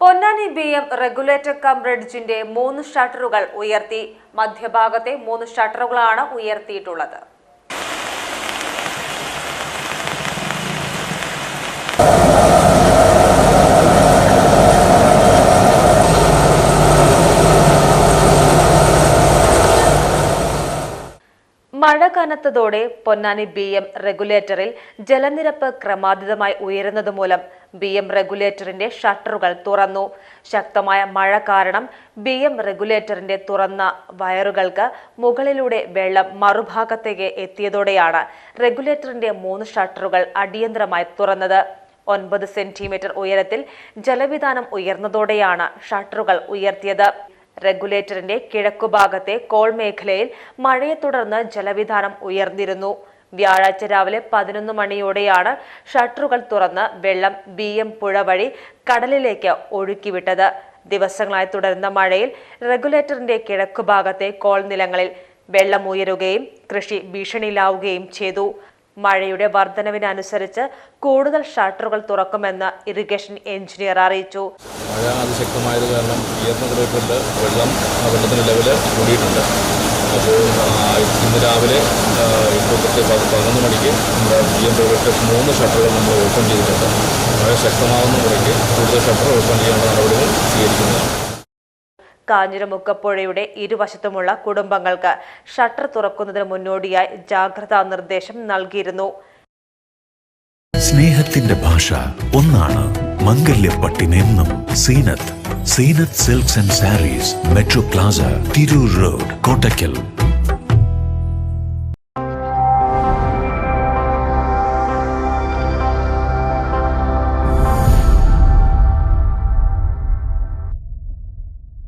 Ponnani B M regulator cum ബ്രിഡ്ജിന്റെ മൂന്ന് ഷട്ടറുകൾ ഉയർത്തി. മധ്യഭാഗത്തെ മൂന്ന് ഷട്ടറുകളാണ് ഉയർത്തിയിട്ടുള്ളത്. മഴ കനത്തതോടെ പൊന്നാനി ബി എം റെഗുലേറ്ററിൽ ജലനിരപ്പ് ക്രമാതീതമായി ഉയരുന്നത് മൂലം ബി എം റെഗുലേറ്ററിന്റെ ഷട്ടറുകൾ തുറന്നു. ശക്തമായ മഴ കാരണം ബി എം റെഗുലേറ്ററിന്റെ തുറന്ന വയറുകൾക്ക് മുകളിലൂടെ വെള്ളം മറുഭാഗത്തേക്ക് എത്തിയതോടെയാണ് റെഗുലേറ്ററിന്റെ മൂന്ന് ഷട്ടറുകൾ അടിയന്തരമായി തുറന്നത്. ഒൻപത് സെന്റിമീറ്റർ ഉയരത്തിൽ ജലവിധാനം ഉയർന്നതോടെയാണ് ഷട്ടറുകൾ ഉയർത്തിയത്. റെഗുലേറ്ററിന്റെ കിഴക്കുഭാഗത്തെ കോൾ മേഖലയിൽ മഴയെ തുടർന്ന് ജലവിധാനം ഉയർന്നിരുന്നു. വ്യാഴാഴ്ച രാവിലെ പതിനൊന്ന് മണിയോടെയാണ് ഷട്ടറുകൾ തുറന്ന് വെള്ളം ബി എം പുഴ വഴി കടലിലേക്ക് ഒഴുക്കിവിട്ടത്. ദിവസങ്ങളായി തുടരുന്ന മഴയിൽ റെഗുലേറ്ററിന്റെ കിഴക്കുഭാഗത്തെ കോൾ നിലങ്ങളിൽ വെള്ളം ഉയരുകയും കൃഷി ഭീഷണിയിലാവുകയും ചെയ്തു. മഴയുടെ വർധനവിനനുസരിച്ച് കൂടുതൽ ഷട്ടറുകൾ തുറക്കുമെന്ന് ഇറിഗേഷൻ എഞ്ചിനീയർ അറിയിച്ചു. മഴ അതിശക്തമായത് കാരണം ഉയർന്ന കിലോമീറ്ററിൽ വെള്ളം വെള്ളത്തിന്റെ ലെവൽ കൂടിയിട്ടുണ്ട്. അപ്പോൾ ഇന്ന് രാവിലെ ഇപ്പോൾ കൃത്യം പതിനൊന്ന് മണിക്ക് നമ്മുടെ ബി മൂന്ന് ഷട്ടറുകൾ നമ്മൾ ഓപ്പൺ ചെയ്തിട്ടുണ്ട്. മഴ ശക്തമാകുന്ന മുറയ്ക്ക് കൂടുതൽ ഷട്ടർ ഓപ്പൺ ചെയ്യാനുള്ള നടപടികൾ സ്വീകരിക്കുന്നതാണ് കാഞ്ഞിരമുക്കപ്പുഴയുടെ ഇരുവശത്തുമുള്ള കുടുംബങ്ങൾക്ക് ഷട്ടർ തുറക്കുന്നതിന് മുന്നോടിയായി ജാഗ്രതാ നിർദ്ദേശം നൽകിയിരുന്നു. സ്നേഹത്തിന്റെ ഭാഷ ഒന്നാണ് മംഗല്യപ്പട്ടിനെന്നും Zeenath. Zeenath silks and sarees metro plaza Tirur road Kottakkal.